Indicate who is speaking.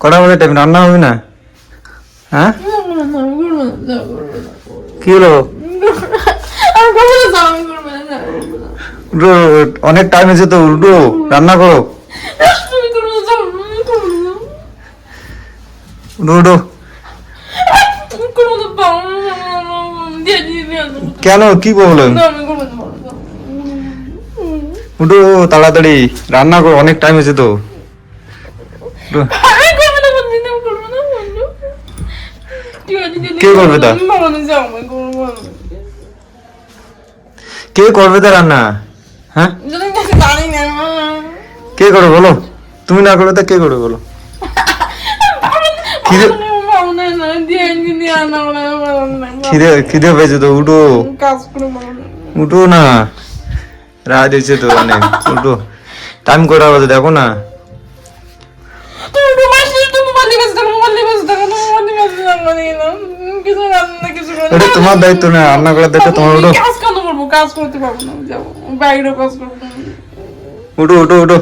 Speaker 1: কটা বাজে টাইম রান্না হবে না? হ্যাঁ? কি হলো? অনেক টাইম আছে তো উঠো রান্না করো। উঠো কেন? কি প্রবলেম উঠো, তাড়াতাড়ি। রান্না করো, অনেক টাইম আছে তো। কে করবে তা? কে করবে তা রান্না? হ্যাঁ? কে করবে বলো। তুমি না করবে তা কে করবে বলো। খিদে খিদে পেয়েছে তো উঠো। উঠো না। রাত হয়েছে তো অনেক উঠো। টাইম কটা বাজে দেখো না।
Speaker 2: তুমি ঘুমাস নি, তুমি মোবাইল নিয়ে ব্যস্ত থাকো, মোবাইল নিয়ে ব্যস্ত থাকো, তুমি মোবাইল নিয়ে ব্যস্ত থাকো, মানে না, কিছু রান্না, কিছু।
Speaker 1: এটা তোমার দায়িত্ব না রান্না করার দায়িত্ব তোমার উঠো
Speaker 2: কাজ কেন করব? কাজ করতে পারব না, যাব। বাইরেও কাজ করব।
Speaker 1: উঠো উঠো উঠো।